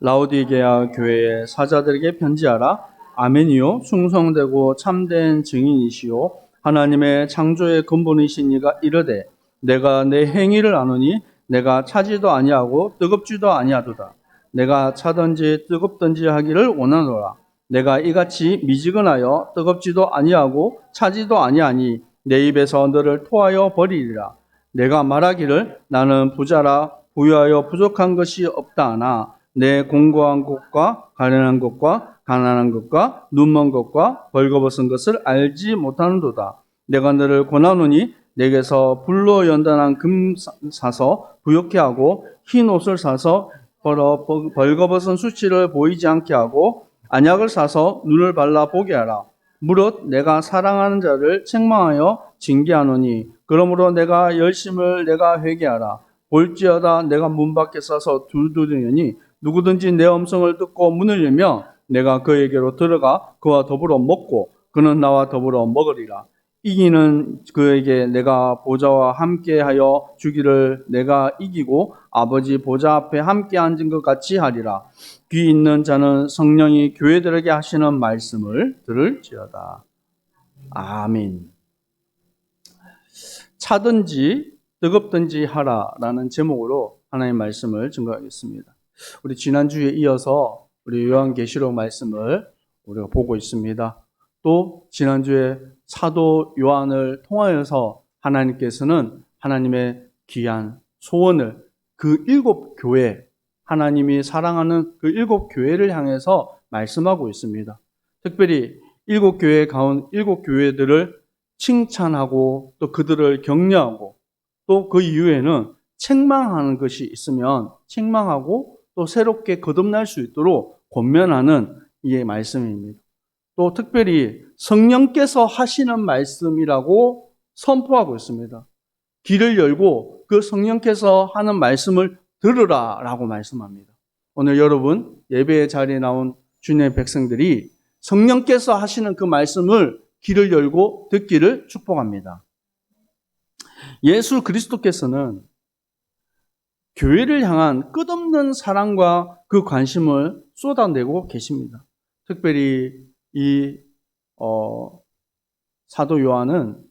라오디게아 교회의 사자들에게 편지하라. 아멘이요 충성되고 참된 증인이시요 하나님의 창조의 근본이신 이가 이르되 내가 내 행위를 아노니 내가 차지도 아니하고 뜨겁지도 아니하도다. 내가 차든지 뜨겁든지 하기를 원하노라. 내가 이같이 미지근하여 뜨겁지도 아니하고 차지도 아니하니 내 입에서 너를 토하여 버리리라. 내가 말하기를 나는 부자라 부유하여 부족한 것이 없다 하나 내 공고한 것과 가련한 것과 가난한 것과 눈먼 것과 벌거벗은 것을 알지 못하는도다. 내가 너를 권하노니 내게서 불로 연단한 금 사- 사서 부욕케 하고 흰 옷을 사서 벌어 벌- 벌거벗은 수치를 보이지 않게 하고 안약을 사서 눈을 발라 보게 하라. 무릇 내가 사랑하는 자를 책망하여 징계하노니 그러므로 내가 열심을 내가 회개하라. 볼지어다 내가 문 밖에 서서 두드리니 누구든지 내 음성을 듣고 문을 열며 내가 그에게로 들어가 그와 더불어 먹고 그는 나와 더불어 먹으리라. 이기는 그에게 내가 보좌와 함께하여 주기를 내가 이기고 아버지 보좌 앞에 함께 앉은 것 같이 하리라. 귀 있는 자는 성령이 교회들에게 하시는 말씀을 들을지어다. 아멘. 차든지 뜨겁든지 하라라는 제목으로 하나님 말씀을 증거하겠습니다. 우리 지난주에 이어서 우리 요한계시록 말씀을 우리가 보고 있습니다. 또 지난주에 사도 요한을 통하여서 하나님께서는 하나님의 귀한 소원을 그 일곱 교회 하나님이 사랑하는 그 일곱 교회를 향해서 말씀하고 있습니다. 특별히 일곱 교회 가운 일곱 교회들을 칭찬하고 또 그들을 격려하고 또 그 이후에는 책망하는 것이 있으면 책망하고 또 새롭게 거듭날 수 있도록 권면하는 이 말씀입니다. 또 특별히 성령께서 하시는 말씀이라고 선포하고 있습니다. 귀를 열고 그 성령께서 하는 말씀을 들으라 라고 말씀합니다. 오늘 여러분 예배의 자리에 나온 주님의 백성들이 성령께서 하시는 그 말씀을 귀를 열고 듣기를 축복합니다. 예수 그리스도께서는 교회를 향한 끝없는 사랑과 그 관심을 쏟아내고 계십니다. 특별히 이 어, 사도 요한은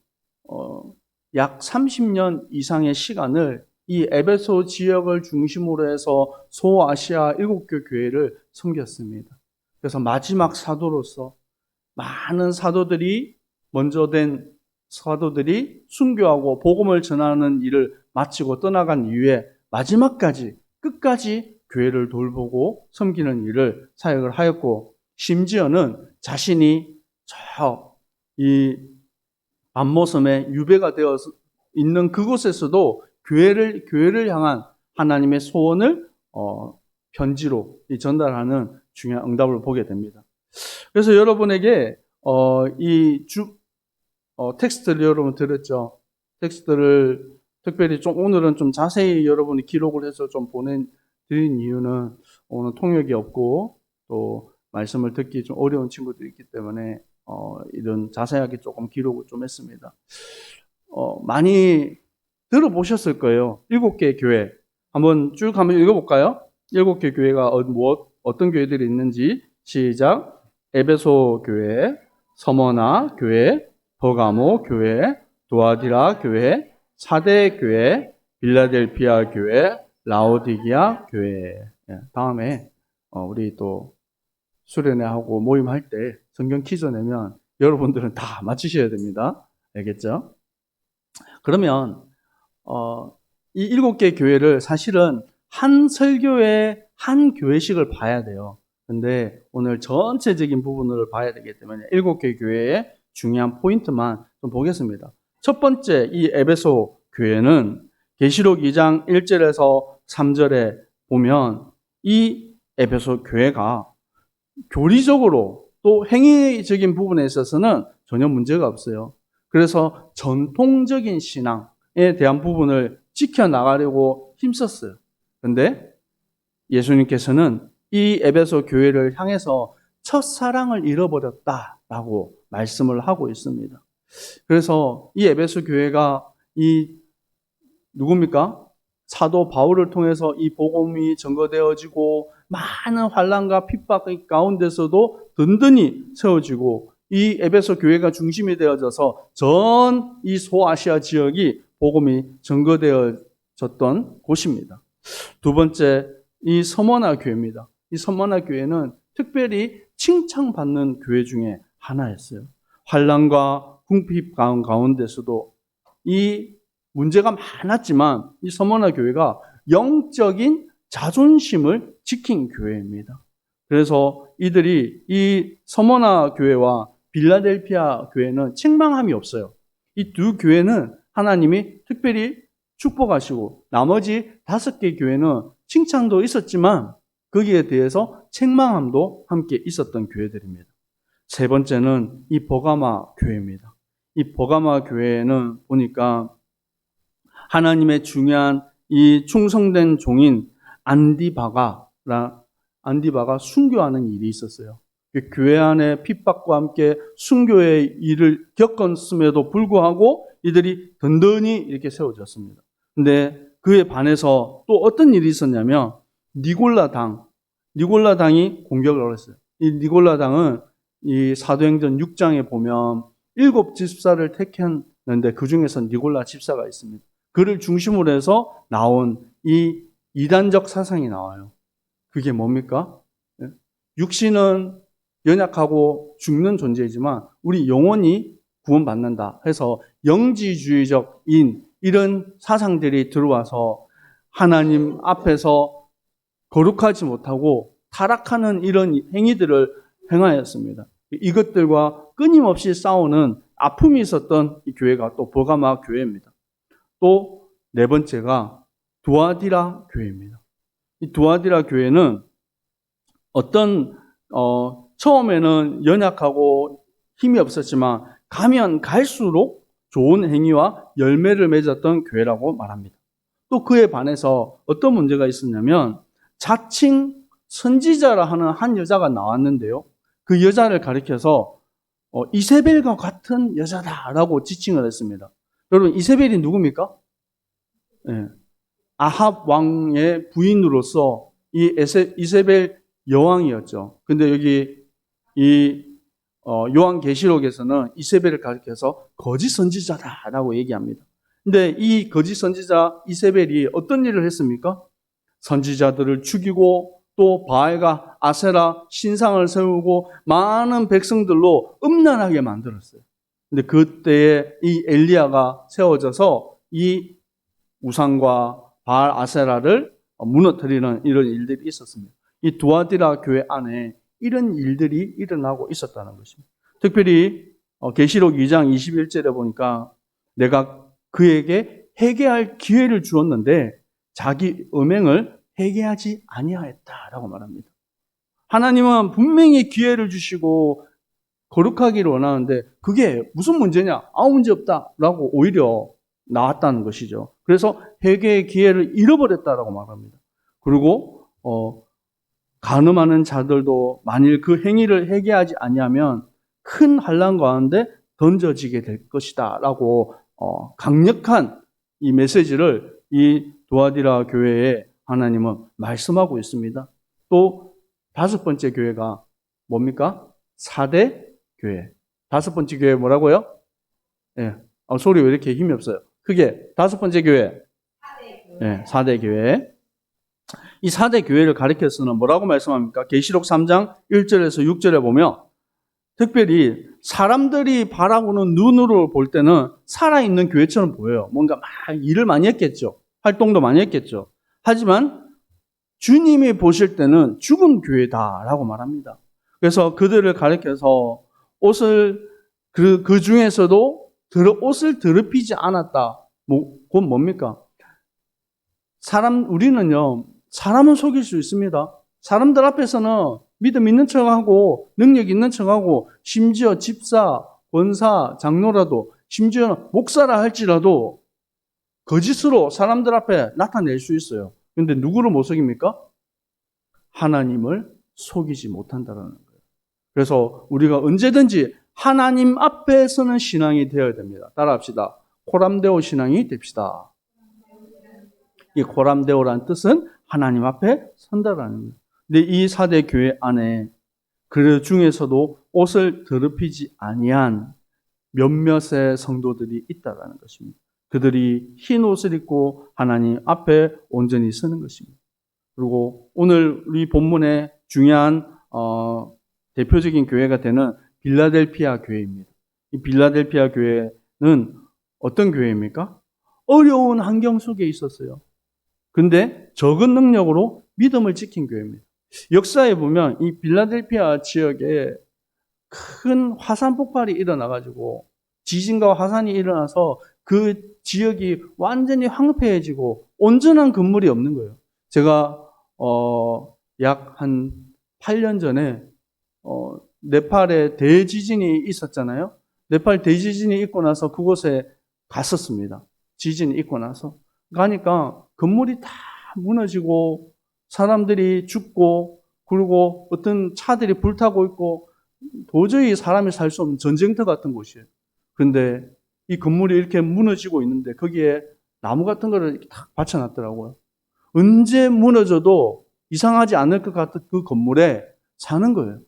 어, 약 30년 이상의 시간을 이 에베소 지역을 중심으로 해서 소아시아 일곱 개 교회를 섬겼습니다. 그래서 마지막 사도로서 많은 사도들이 먼저 된 사도들이 순교하고 복음을 전하는 일을 마치고 떠나간 이후에 마지막까지 끝까지 교회를 돌보고 섬기는 일을 사역을 하였고 심지어는 자신이 저 이 밤모섬에 유배가 되어 있는 그곳에서도 교회를 교회를 향한 하나님의 소원을 어, 편지로 전달하는 중요한 응답을 보게 됩니다. 그래서 여러분에게 어, 이주 어, 텍스트를 여러분 들었죠. 텍스트를 특별히 좀 오늘은 좀 자세히 여러분이 기록을 해서 좀 보내드린 이유는 오늘 통역이 없고 또 말씀을 듣기 좀 어려운 친구들이 있기 때문에 어, 이런 자세하게 조금 기록을 좀 했습니다. 어, 많이 들어보셨을 거예요. 일곱 개 교회. 한번 쭉 한번 읽어볼까요? 일곱 개 교회가 어, 무엇, 어떤 교회들이 있는지 시작. 에베소 교회, 서머나 교회, 버가모 교회, 도아디라 교회, 사대 교회, 빌라델피아 교회, 라오디기아 교회. 예, 다음에 어, 우리 또 수련회하고 모임할 때 성경 퀴즈 내면 여러분들은 다 맞추셔야 됩니다. 알겠죠? 그러면 어, 이 일곱 개 교회를 사실은 한 설교에 한 교회식을 봐야 돼요. 근데 오늘 전체적인 부분을 봐야 되기 때문에 일곱 개 교회의 중요한 포인트만 좀 보겠습니다. 첫 번째 이 에베소 교회는 계시록 2장 1절에서 3절에 보면 이 에베소 교회가 교리적으로 또 행위적인 부분에 있어서는 전혀 문제가 없어요. 그래서 전통적인 신앙에 대한 부분을 지켜나가려고 힘썼어요. 근데 예수님께서는 이 에베소 교회를 향해서 첫사랑을 잃어버렸다라고 말씀을 하고 있습니다. 그래서 이 에베소 교회가 이 누굽니까? 사도 바울을 통해서 이 복음이 전거되어지고 많은 환란과 핍박 가운데서도 든든히 세워지고 이 에베소 교회가 중심이 되어져서 전 이 소아시아 지역이 복음이 전거되어졌던 곳입니다. 두 번째 이 서머나 교회입니다. 이 서머나 교회는 특별히 칭찬받는 교회 중에 하나였어요. 환란과 궁핍 가운데서도 이 문제가 많았지만 이 서머나 교회가 영적인 자존심을 지킨 교회입니다. 그래서 이들이 이 서머나 교회와 빌라델피아 교회는 책망함이 없어요. 이 두 교회는 하나님이 특별히 축복하시고 나머지 다섯 개 교회는 칭찬도 있었지만 거기에 대해서 책망함도 함께 있었던 교회들입니다. 세 번째는 이 버가마 교회입니다. 이 버가마 교회는 보니까 하나님의 중요한 이 충성된 종인 안디바가 안디바가 순교하는 일이 있었어요. 그 교회 안에 핍박과 함께 순교의 일을 겪었음에도 불구하고 이들이 든든히 이렇게 세워졌습니다. 근데 그에 반해서 또 어떤 일이 있었냐면 니골라 당, 니골라 당이 공격을 했어요. 이 니골라 당은 이 사도행전 6장에 보면 일곱 집사를 택했는데 그 중에서 니골라 집사가 있습니다. 그를 중심으로 해서 나온 이 이단적 사상이 나와요. 그게 뭡니까? 육신은 연약하고 죽는 존재이지만 우리 영혼이 구원받는다 해서 영지주의적인 이런 사상들이 들어와서 하나님 앞에서 거룩하지 못하고 타락하는 이런 행위들을 행하였습니다. 이것들과 끊임없이 싸우는 아픔이 있었던 이 교회가 또 버가마 교회입니다. 또 네 번째가 두아디라 교회입니다. 이 두아디라 교회는 어떤 어, 처음에는 연약하고 힘이 없었지만 가면 갈수록 좋은 행위와 열매를 맺었던 교회라고 말합니다. 또 그에 반해서 어떤 문제가 있었냐면 자칭 선지자라 하는 한 여자가 나왔는데요. 그 여자를 가리켜서 어, 이세벨과 같은 여자다라고 지칭을 했습니다. 여러분 이세벨이 누굽니까? 네. 아합 왕의 부인으로서 이 에세, 이세벨 여왕이었죠. 근데 여기 이 어, 요한 계시록에서는 이세벨을 가리켜서 거짓 선지자다라고 얘기합니다. 근데 이 거짓 선지자 이세벨이 어떤 일을 했습니까? 선지자들을 죽이고 또 바알과 아세라 신상을 세우고 많은 백성들로 음란하게 만들었어요. 근데 그때에 이 엘리야가 세워져서 이 우상과 바알 아세라를 무너뜨리는 이런 일들이 있었습니다. 이 두아디라 교회 안에 이런 일들이 일어나고 있었다는 것입니다. 특별히 어, 계시록 2장 21절에 보니까 내가 그에게 회개할 기회를 주었는데 자기 음행을 회개하지 아니하였다라고 말합니다. 하나님은 분명히 기회를 주시고 거룩하기를 원하는데 그게 무슨 문제냐? 아무 문제 없다라고 오히려 나왔다는 것이죠. 그래서 회개의 기회를 잃어버렸다라고 말합니다. 그리고 어, 간음하는 자들도 만일 그 행위를 회개하지 아니하면 큰 환란 가운데 던져지게 될 것이다라고 어, 강력한 이 메시지를 이 도아디라 교회에 하나님은 말씀하고 있습니다. 또 다섯 번째 교회가 뭡니까? 4대 교회. 다섯 번째 교회 뭐라고요? 예. 네. 아, 소리 왜 이렇게 힘이 없어요? 크게 다섯 번째 교회. 4대 교회. 네, 4대 교회. 이 4대 교회를 가리켜서는 뭐라고 말씀합니까? 계시록 3장 1절에서 6절에 보면 특별히 사람들이 바라보는 눈으로 볼 때는 살아있는 교회처럼 보여요. 뭔가 막 일을 많이 했겠죠. 활동도 많이 했겠죠. 하지만 주님이 보실 때는 죽은 교회다라고 말합니다. 그래서 그들을 가리켜서 옷을 그, 그 중에서도 옷을 더럽히지 않았다. 뭐, 그건 뭡니까? 사람, 우리는요, 사람은 속일 수 있습니다. 사람들 앞에서는 믿음 있는 척하고 능력 있는 척하고 심지어 집사, 권사, 장로라도 심지어 목사라 할지라도 거짓으로 사람들 앞에 나타낼 수 있어요. 그런데 누구를 못 속입니까? 하나님을 속이지 못한다는 거예요. 그래서 우리가 언제든지 하나님 앞에 서는 신앙이 되어야 됩니다. 따라합시다. 코람데오 신앙이 됩시다. 이 고람데오라는 뜻은 하나님 앞에 선다라는 거예요. 근데 이 사대 교회 안에 그 중에서도 옷을 더럽히지 아니한 몇몇의 성도들이 있다라는 것입니다. 그들이 흰 옷을 입고 하나님 앞에 온전히 서는 것입니다. 그리고 오늘 우리 본문의 중요한 어, 대표적인 교회가 되는 빌라델피아 교회입니다. 이 빌라델피아 교회는 어떤 교회입니까? 어려운 환경 속에 있었어요. 근데 적은 능력으로 믿음을 지킨 교회입니다. 역사에 보면 이 빌라델피아 지역에 큰 화산 폭발이 일어나가지고 지진과 화산이 일어나서 그 지역이 완전히 황폐해지고 온전한 건물이 없는 거예요. 제가 어, 약 한 8년 전에 어, 네팔에 대지진이 있었잖아요. 네팔 대지진이 있고 나서 그곳에 갔었습니다. 지진이 있고 나서 가니까 건물이 다 무너지고 사람들이 죽고 그리고 어떤 차들이 불타고 있고 도저히 사람이 살 수 없는 전쟁터 같은 곳이에요. 그런데 이 건물이 이렇게 무너지고 있는데 거기에 나무 같은 거를 탁 받쳐놨더라고요. 언제 무너져도 이상하지 않을 것 같은 그 건물에 사는 거예요.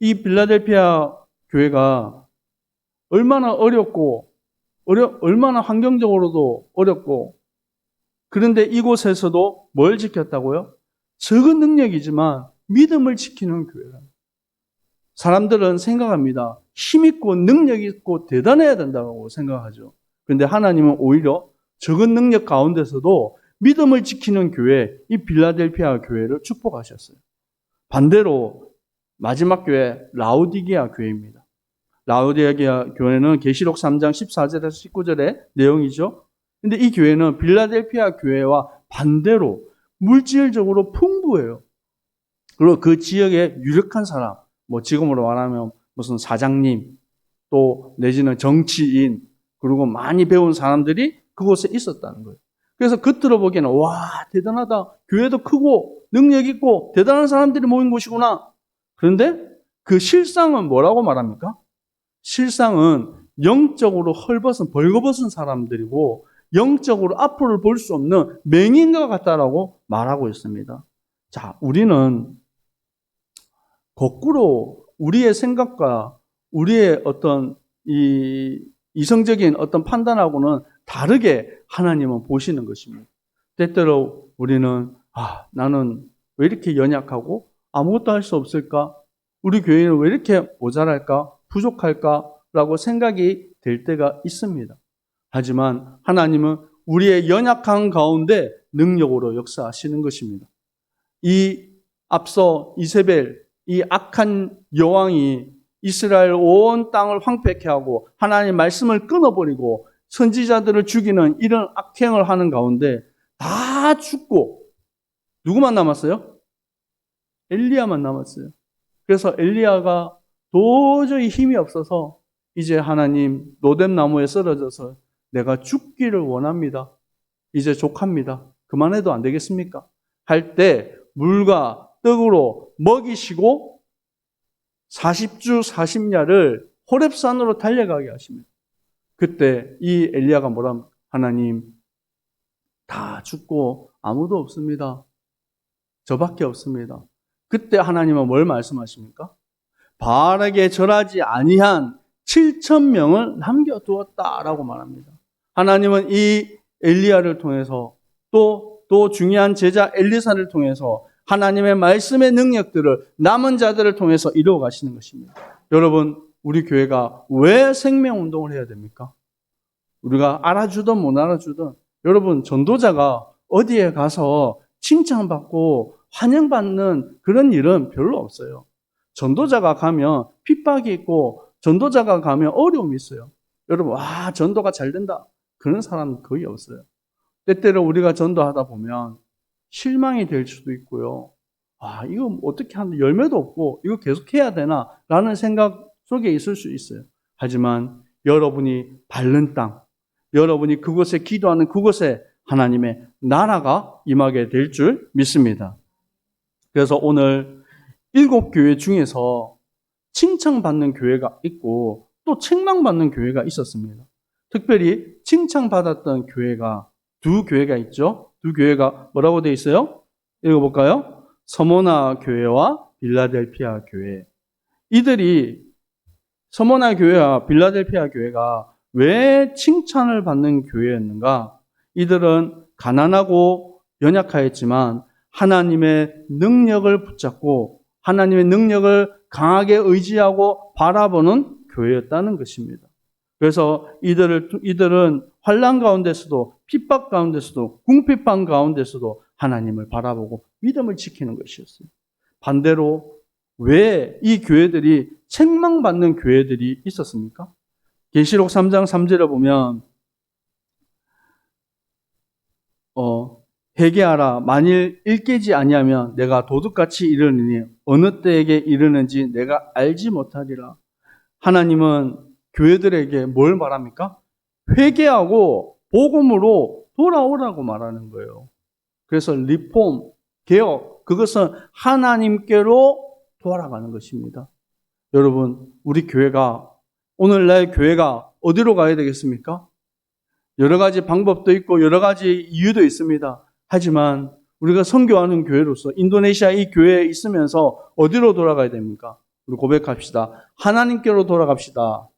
이 빌라델피아 교회가 얼마나 어렵고 어려, 얼마나 환경적으로도 어렵고 그런데 이곳에서도 뭘 지켰다고요? 적은 능력이지만 믿음을 지키는 교회라. 사람들은 생각합니다. 힘있고 능력있고 대단해야 된다고 생각하죠. 그런데 하나님은 오히려 적은 능력 가운데서도 믿음을 지키는 교회, 이 빌라델피아 교회를 축복하셨어요. 반대로 마지막 교회 라우디게아 교회입니다. 라우디게아 교회는 계시록 3장 14절에서 19절의 내용이죠. 근데 이 교회는 빌라델피아 교회와 반대로 물질적으로 풍부해요. 그리고 그 지역에 유력한 사람, 뭐 지금으로 말하면 무슨 사장님, 또 내지는 정치인, 그리고 많이 배운 사람들이 그곳에 있었다는 거예요. 그래서 겉으로 보기에는 와 대단하다. 교회도 크고 능력 있고 대단한 사람들이 모인 곳이구나. 그런데 그 실상은 뭐라고 말합니까? 실상은 영적으로 헐벗은 벌거벗은 사람들이고 영적으로 앞을 볼수 없는 맹인과 같다라고 말하고 있습니다. 자, 우리는 거꾸로 우리의 생각과 우리의 어떤 이 이성적인 어떤 판단하고는 다르게 하나님은 보시는 것입니다. 때때로 우리는 아, 나는 왜 이렇게 연약하고 아무것도 할 수 없을까? 우리 교회는 왜 이렇게 모자랄까? 부족할까? 라고 생각이 될 때가 있습니다. 하지만 하나님은 우리의 연약한 가운데 능력으로 역사하시는 것입니다. 이 앞서 이세벨, 이 악한 여왕이 이스라엘 온 땅을 황폐케 하고 하나님 말씀을 끊어버리고 선지자들을 죽이는 이런 악행을 하는 가운데 다 죽고 누구만 남았어요? 엘리야만 남았어요. 그래서 엘리야가 도저히 힘이 없어서 이제 하나님 노뎀 나무에 쓰러져서 내가 죽기를 원합니다. 이제 족합니다. 그만해도 안 되겠습니까? 할 때 물과 떡으로 먹이시고 40주 40야를 호렙산으로 달려가게 하십니다. 그때 이 엘리야가 뭐라 하나님 다 죽고 아무도 없습니다. 저밖에 없습니다. 그때 하나님은 뭘 말씀하십니까? 바르게 절하지 아니한 7천 명을 남겨두었다라고 말합니다. 하나님은 이 엘리야를 통해서 또, 또 중요한 제자 엘리사를 통해서 하나님의 말씀의 능력들을 남은 자들을 통해서 이루어 가시는 것입니다. 여러분, 우리 교회가 왜 생명 운동을 해야 됩니까? 우리가 알아주든 못 알아주든 여러분, 전도자가 어디에 가서 칭찬받고 환영받는 그런 일은 별로 없어요. 전도자가 가면 핍박이 있고 전도자가 가면 어려움이 있어요. 여러분, 와, 전도가 잘 된다. 그런 사람은 거의 없어요. 때때로 우리가 전도하다 보면 실망이 될 수도 있고요. 아, 이거 어떻게 하는 열매도 없고 이거 계속 해야 되나? 라는 생각 속에 있을 수 있어요. 하지만 여러분이 밟는 땅, 여러분이 그곳에 기도하는 그곳에 하나님의 나라가 임하게 될 줄 믿습니다. 그래서 오늘 일곱 교회 중에서 칭찬받는 교회가 있고 또 책망받는 교회가 있었습니다. 특별히 칭찬받았던 교회가 두 교회가 있죠. 두 교회가 뭐라고 되어 있어요? 읽어볼까요? 서모나 교회와 빌라델피아 교회. 이들이 서모나 교회와 빌라델피아 교회가 왜 칭찬을 받는 교회였는가? 이들은 가난하고 연약하였지만 하나님의 능력을 붙잡고 하나님의 능력을 강하게 의지하고 바라보는 교회였다는 것입니다. 그래서 이들을 이들은 환란 가운데서도 핍박 가운데서도 궁핍한 가운데서도 하나님을 바라보고 믿음을 지키는 것이었어요. 반대로 왜 이 교회들이 책망받는 교회들이 있었습니까? 계시록 3장 3절에 보면 어 회개하라 만일 일깨지 아니하면 내가 도둑같이 이르느니 어느 때에게 이르는지 내가 알지 못하리라. 하나님은 교회들에게 뭘 말합니까? 회개하고 복음으로 돌아오라고 말하는 거예요. 그래서 리폼, 개혁, 그것은 하나님께로 돌아가는 것입니다. 여러분, 우리 교회가, 오늘날 교회가 어디로 가야 되겠습니까? 여러 가지 방법도 있고 여러 가지 이유도 있습니다. 하지만 우리가 선교하는 교회로서 인도네시아 이 교회에 있으면서 어디로 돌아가야 됩니까? 우리 고백합시다. 하나님께로 돌아갑시다.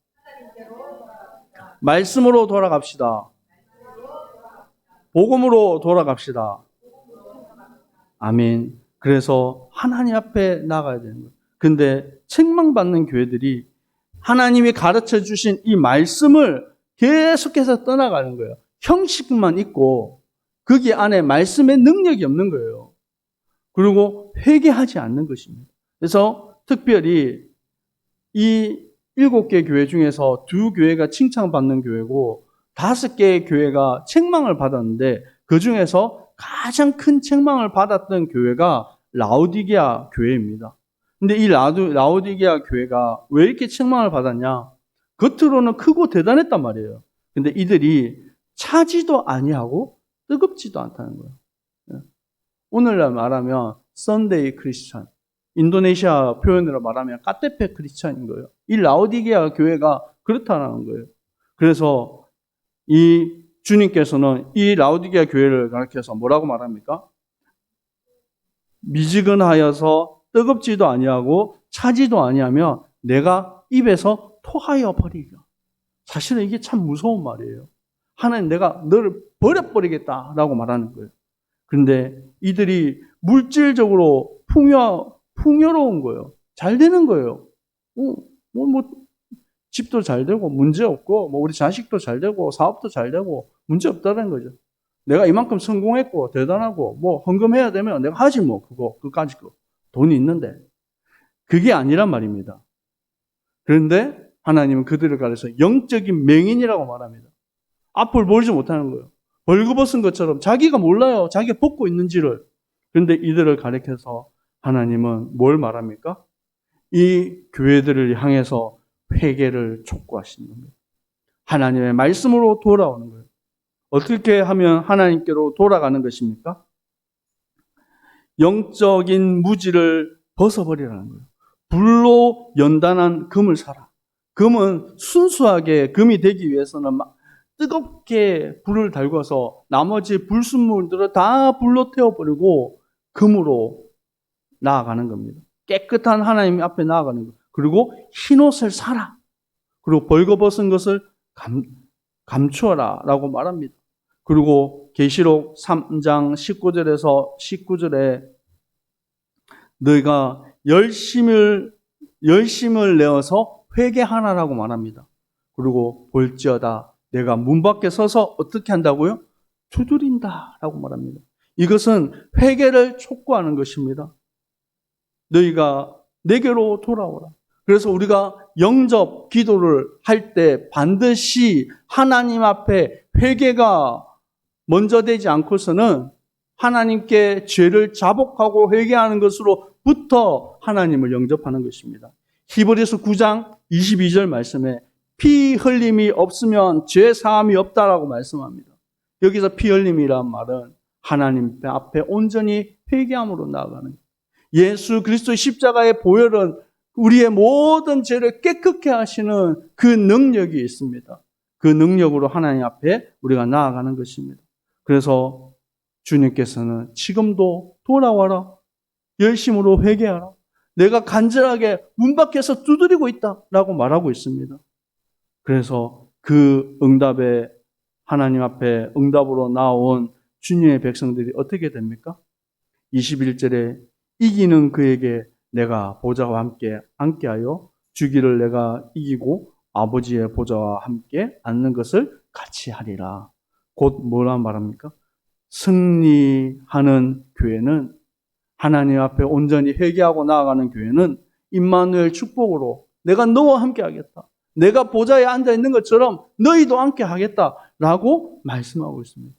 말씀으로 돌아갑시다. 복음으로 돌아갑시다. 아멘. 그래서 하나님 앞에 나가야 되는 거예요. 근데 책망받는 교회들이 하나님이 가르쳐 주신 이 말씀을 계속해서 떠나가는 거예요. 형식만 있고 거기 안에 말씀의 능력이 없는 거예요. 그리고 회개하지 않는 것입니다. 그래서 특별히 이 일곱 개 교회 중에서 두 교회가 칭찬받는 교회고 다섯 개의 교회가 책망을 받았는데 그 중에서 가장 큰 책망을 받았던 교회가 라우디게아 교회입니다. 근데 이 라우, 라우디게아 교회가 왜 이렇게 책망을 받았냐? 겉으로는 크고 대단했단 말이에요. 근데 이들이 차지도 아니하고 뜨겁지도 않다는 거예요. 예. 오늘날 말하면 썬데이 크리스천, 인도네시아 표현으로 말하면 까테페 크리스천인 거예요. 이 라우디게아 교회가 그렇다는 거예요. 그래서 이 주님께서는 이 라우디게아 교회를 가르쳐서 뭐라고 말합니까? 미지근하여서 뜨겁지도 아니하고 차지도 아니하며 내가 입에서 토하여 버리리라. 사실은 이게 참 무서운 말이에요. 하나님 내가 너를 버려버리겠다라고 말하는 거예요. 그런데 이들이 물질적으로 풍요, 풍요로운 거예요. 잘 되는 거예요. 어, 뭐, 뭐, 집도 잘 되고, 문제 없고, 뭐, 우리 자식도 잘 되고, 사업도 잘 되고, 문제 없다는 거죠. 내가 이만큼 성공했고, 대단하고, 뭐, 헌금해야 되면 내가 하지 뭐, 그거, 그까지 거. 돈이 있는데. 그게 아니란 말입니다. 그런데 하나님은 그들을 가려서 영적인 맹인이라고 말합니다. 앞을 보지 못하는 거예요. 벌거벗은 것처럼 자기가 몰라요. 자기가 벗고 있는지를. 그런데 이들을 가리켜서 하나님은 뭘 말합니까? 이 교회들을 향해서 회개를 촉구하시는 겁니다. 하나님의 말씀으로 돌아오는 거예요. 어떻게 하면 하나님께로 돌아가는 것입니까? 영적인 무지를 벗어버리라는 거예요. 불로 연단한 금을 사라. 금은 순수하게 금이 되기 위해서는 막 뜨겁게 불을 달궈서 나머지 불순물들을 다 불로 태워버리고 금으로 나아가는 겁니다. 깨끗한 하나님 앞에 나아가는 것. 그리고 흰 옷을 사라. 그리고 벌거벗은 것을 감, 감추어라. 라고 말합니다. 그리고 계시록 3장 19절에서 19절에 너희가 열심을, 열심을 내어서 회개하나라고 말합니다. 그리고 볼지어다 내가 문 밖에 서서 어떻게 한다고요? 두드린다 라고 말합니다. 이것은 회개를 촉구하는 것입니다. 너희가 내게로 돌아오라. 그래서 우리가 영접 기도를 할 때 반드시 하나님 앞에 회개가 먼저 되지 않고서는 하나님께 죄를 자복하고 회개하는 것으로부터 하나님을 영접하는 것입니다. 히브리서 9장 22절 말씀에 피 흘림이 없으면 죄 사함이 없다라고 말씀합니다. 여기서 피 흘림이란 말은 하나님 앞에 온전히 회개함으로 나아가는 예수 그리스도의 십자가의 보혈은 우리의 모든 죄를 깨끗게 하시는 그 능력이 있습니다. 그 능력으로 하나님 앞에 우리가 나아가는 것입니다. 그래서 주님께서는 지금도 돌아와라. 열심으로 회개하라. 내가 간절하게 문 밖에서 두드리고 있다. 라고 말하고 있습니다. 그래서 그 응답에 하나님 앞에 응답으로 나온 주님의 백성들이 어떻게 됩니까? 21절에 이기는 그에게 내가 보좌와 함께 앉게 하여 주기를 내가 이기고 아버지의 보좌와 함께 앉는 것을 같이 하리라. 곧 뭐라 말합니까? 승리하는 교회는 하나님 앞에 온전히 회개하고 나아가는 교회는 임마누엘 축복으로 내가 너와 함께 하겠다. 내가 보좌에 앉아 있는 것처럼 너희도 함께 하겠다라고 말씀하고 있습니다.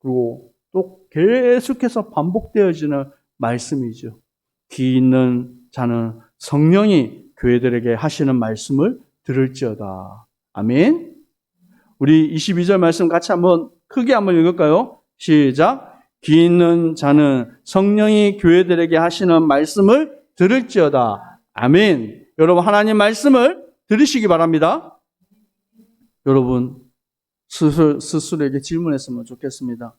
그리고 또 계속해서 반복되어지는 말씀이죠. 귀 있는 자는 성령이 교회들에게 하시는 말씀을 들을지어다. 아멘. 우리 22절 말씀 같이 한번 크게 한번 읽을까요? 시작. 귀 있는 자는 성령이 교회들에게 하시는 말씀을 들을지어다. 아멘. 여러분 하나님 말씀을 들으시기 바랍니다. 여러분 스스로, 스스로에게 질문했으면 좋겠습니다.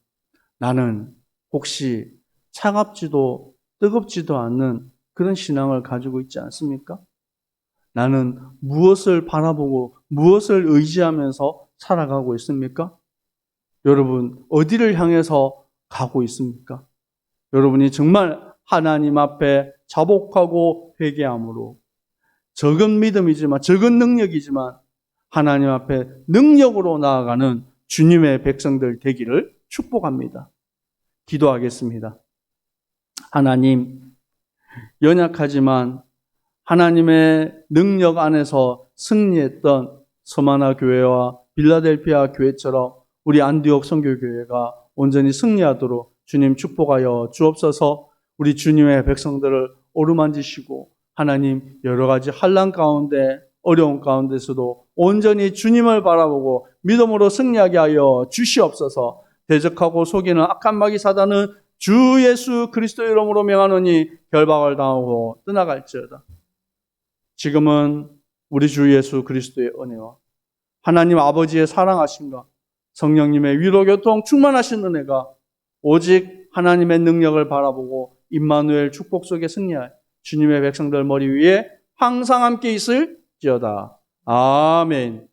나는 혹시 차갑지도 뜨겁지도 않는 그런 신앙을 가지고 있지 않습니까? 나는 무엇을 바라보고 무엇을 의지하면서 살아가고 있습니까? 여러분, 어디를 향해서 가고 있습니까? 여러분이 정말 하나님 앞에 자복하고 회개함으로 적은 믿음이지만, 적은 능력이지만 하나님 앞에 능력으로 나아가는 주님의 백성들 되기를 축복합니다. 기도하겠습니다. 하나님, 연약하지만 하나님의 능력 안에서 승리했던 서마나 교회와 빌라델피아 교회처럼 우리 안디옥 선교교회가 온전히 승리하도록 주님 축복하여 주옵소서. 우리 주님의 백성들을 오르만지시고 하나님 여러 가지 환란 가운데 어려운 가운데서도 온전히 주님을 바라보고 믿음으로 승리하게 하여 주시옵소서. 대적하고 속이는 악한 마귀 사단은 주 예수 그리스도 이름으로 명하노니 결박을 당하고 떠나갈지어다. 지금은 우리 주 예수 그리스도의 은혜와 하나님 아버지의 사랑하심과 성령님의 위로 교통 충만하신 은혜가 오직 하나님의 능력을 바라보고 임마누엘 축복 속에 승리할 주님의 백성들 머리 위에 항상 함께 있을지어다. 아멘.